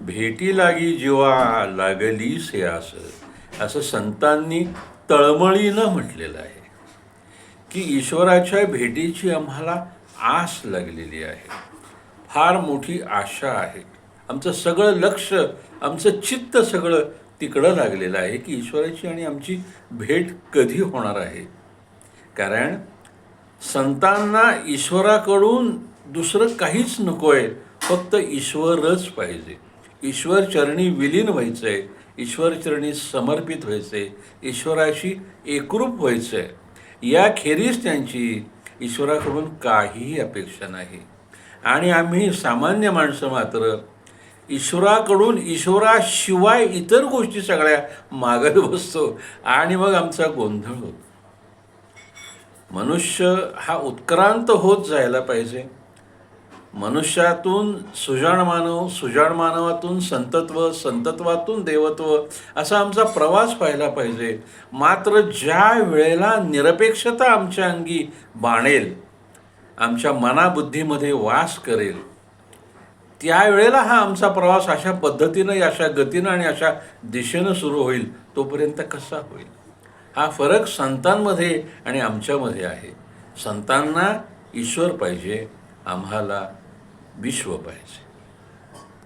भेटी लागी जीवा लागली से असं असं संतांनी तळमळीनं म्हटलेलं आहे की ईश्वराच्या भेटीची आम्हाला आस लागलेली आहे. फार मोठी आशा आहे. आमचं सगळं लक्ष आमचं चित्त सगळं तिकडं लागलेलं आहे की ईश्वराची आणि आमची भेट कधी होणार आहे. कारण संतांना ईश्वराकडून दुसरं काहीच नको आहे फक्त ईश्वरच पाहिजे. ईश्वर चरणी विलीन व्हायचं आहे ईश्वर चरणी समर्पित व्हायचं आहे ईश्वराशी एकरूप व्हायचं. आहे याखेरीज त्यांची ईश्वराकडून काहीही अपेक्षा नाही. आणि आम्ही सामान्य माणसं मात्र ईश्वराकडून ईश्वराशिवाय इतर गोष्टी सगळ्या मागत बसतो आणि मग आमचा गोंधळ होतो. मनुष्य हा उत्क्रांत होत जायला पाहिजे. मनुष्यातून सुजाण मानव सुजाण मानवातून संतत्व संतत्वातून देवत्व असा आमचा प्रवास व्हायला पाहिजे. मात्र ज्या वेळेला निरपेक्षता आमच्या अंगी बाणेल आमच्या मनाबुद्धीमध्ये वास करेल त्यावेळेला हा आमचा प्रवास अशा पद्धतीनं अशा गतीनं आणि अशा दिशेनं सुरू होईल तोपर्यंत कसा होईल? हा फरक संतांमध्ये आणि आमच्यामध्ये आहे. संतांना ईश्वर पाहिजे आम्हाला विश्व पाहिजे.